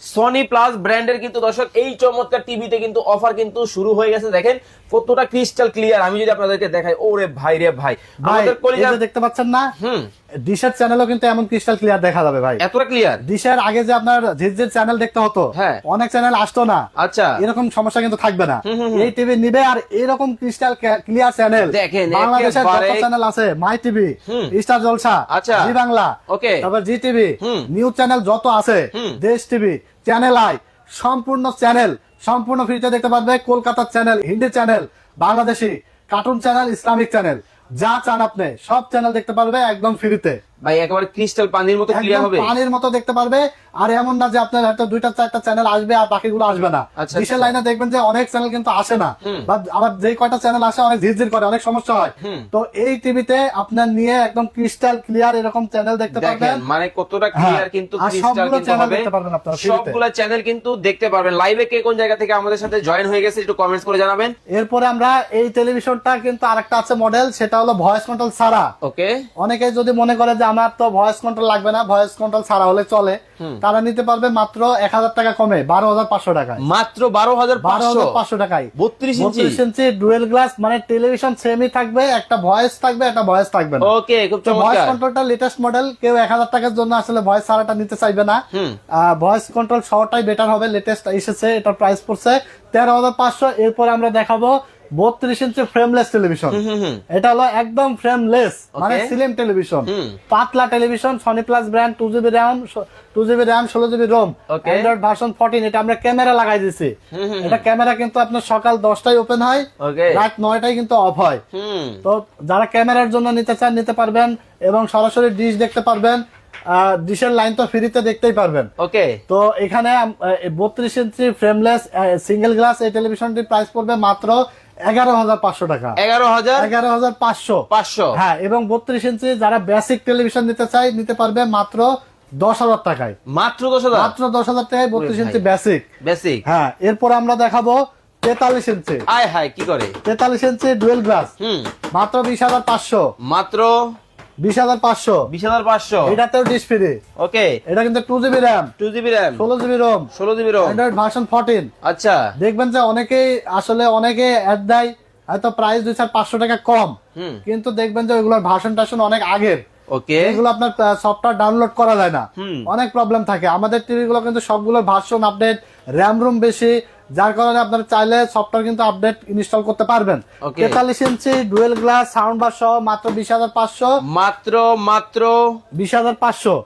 Sony plus ব্র্যান্ডের কিন্তু দর্শক এই চমৎকার টিভিতে কিন্তু অফার কিন্তু শুরু হয়ে গেছে। দেখেন কতটা ক্রিস্টাল ক্লিয়ার আমি যদি আপনাদেরকে দেখাই ওরে ভাই রে ভাই। আমাদের কলিজা দেখতে পাচ্ছেন না? হুম। ডিশের চ্যানেলও কিন্তু এমন ক্রিস্টাল ক্লিয়ার দেখা যাবে ভাই। এতটা ক্লিয়ার ডিশের আগে যে আপনার ঝিঝির চ্যানেল দেখতে হতো হ্যাঁ। অনেক চ্যানেল আসতো না। আচ্ছা। এরকম সমস্যা কিন্তু থাকবে না। এই টিভি নিবে আর এরকম ক্রিস্টাল ক্লিয়ার চ্যানেল দেখেন, বাংলাদেশের যত চ্যানেল আছে মাই টিভি স্টার জলসা আচ্ছা। জি বাংলা ওকে। তারপর জি টিভি। নিউজ চ্যানেল যত আছে দেশ টিভি চ্যানেল আই সম্পূর্ণ চ্যানেল সম্পূর্ণ ফ্রিতে দেখতে পারবে কলকাতার channel Hindi channel Bangladeshi cartoon channel Islamic channel যা চান আপনি, সব চ্যানেল দেখতে পারবে একদম ফ্রিতে ভাই একেবারে ক্রিস্টাল পানির মতো ক্লিয়ার হবে। পানির মতো দেখতে পারবে। আর এমন না যে আপনার হয়তো দুইটা চারটা চ্যানেল আসবে আর বাকিগুলো আসবে না। আচ্ছা, আচ্ছা। লাইনে দেখবেন যে অনেক চ্যানেল কিন্তু আসে না। বা আবার যে কয়টা চ্যানেল আসে অনেক ঝিরঝির করে অনেক সমস্যা হয়। তো এই টিভিতে আপনার নিয়ে একদম ক্রিস্টাল ক্লিয়ার এরকম চ্যানেল দেখতে মানে কতটা ক্লিয়ার কিন্তু ক্রিস্টাল হবে। সবগুলা চ্যানেল কিন্তু দেখতে পারবেন। লাইভে কে কোন জায়গা থেকে আমাদের সাথে জয়েন হয়ে গেছে একটু কমেন্টস করে জানাবেন। এরপরে আমরা এই টেলিভিশনটা কিন্তু আরেকটা আছে মডেল সেটা হলো ভয়েস কন্ট্রোল ছাড়া। ওকে অনেকে যদি মনে করে যে আমার তো ভয়েস কন্ট্রোল লাগবে না ভয়েস কন্ট্রোল ছাড়া হলে চলে। তারা নিতে পারবে মাত্র এক হাজার টাকা কমে বারো হাজার পাঁচশো টাকায়। মাত্র বারো হাজার বারো হাজার পাঁচশো টাকায়। বত্রিশ ইঞ্চি? বত্রিশ ইঞ্চি ডুয়েল গ্লাস মানে টেলিভিশন সেমই থাকবে একটা ভয়েস থাকবে একটা ভয়েস থাকবে না। ওকে খুব ভয়েস কন্ট্রোলটা লেটেস্ট মডেল কেউ এক হাজার টাকার জন্য আসলে ভয়েস ছাড়াটা নিতে চাইবে না। ভয়েস কন্ট্রোল সহটাই বেটার হবে লেটেস্ট এসেছে এটার প্রাইস পড়ছে তেরো হাজার পাঁচশো। এরপর আমরা দেখাবো বত্রিশ ইঞ্চি ফ্রেমলেস টেলিভিশন। এটা হলো একদম ফ্রেমলেস মানে. সিলিম টেলিভিশন পাতলা television Sony plus brand two GB RAM two GB RAM ষোলো GB ROM. Android version fourteen এটা আমরা ক্যামেরা লাগাই দিছি। এটা ক্যামেরা কিন্তু আপনার সকাল দশটায় ওপেন হয় রাত নয়টায় কিন্তু অফ হয়। তো যারা ক্যামেরার জন্য নিতে চান নিতে পারবেন এবং সরাসরি ডিশ দেখতে পারবেন। ডিশের লাইন তো ফ্রিতে দেখতেই পারবেন। ওকে তো এখানে বত্রিশ ইঞ্চি ফ্রেমলেস সিঙ্গেল গ্লাস এই টেলিভিশনটির প্রাইস পড়বে মাত্র এগারো হাজার পাঁচশো টাকা। এগারো হাজার এগারো হাজার পাঁচশো। পাঁচশো। হ্যাঁ এবং বত্রিশ ইঞ্চি যারা বেসিক টেলিভিশন নিতে চাই নিতে পারবে মাত্র দশ হাজার টাকায়। মাত্র দশ হাজার? মাত্র দশ হাজার টাকায় বত্রিশ ইঞ্চি বেসিক বেসিক হ্যাঁ এরপর আমরা দেখাবো তেতাল্লিশ ইঞ্চি। আয় হায় কি করে? তেতাল্লিশ ইঞ্চি ডুয়েল গ্লাস হুম। মাত্র বিশ হাজার পাঁচশো। মাত্র বিশ হাজার পাঁচশো। বিশ হাজার পাঁচশো। এটাতেও ওকে। এটা কিন্তু two GB RAM two GB RAM ষোলো জিবি রোম ষোলো GB ROM Android version fourteen আচ্ছা। দেখবেন যে অনেকেই আসলে অনেকে অ্যাড দেয় হয়তো প্রাইস দুই চার পাঁচশো টাকা কম। কিন্তু দেখবেন যে ওইগুলোর ভার্সন টার্সন অনেক আগের। ওকে। এগুলো আপনার সফটওয়্যার ডাউনলোড করা যায় না। অনেক প্রবলেম থাকে। আমাদের টিভি গুলো কিন্তু সবগুলোর ভার্সন আপডেট র্যাম রুম বেশি যার কারণে আপনারা চাইলে সফটওয়্যার কিন্তু আপডেট ইনস্টল করতে পারবেন. তেতাল্লিশ inch dual glass sound bar সহ মাত্র বিশ হাজার পাঁচশো। মাত্র মাত্র। বিশ হাজার পাঁচশো।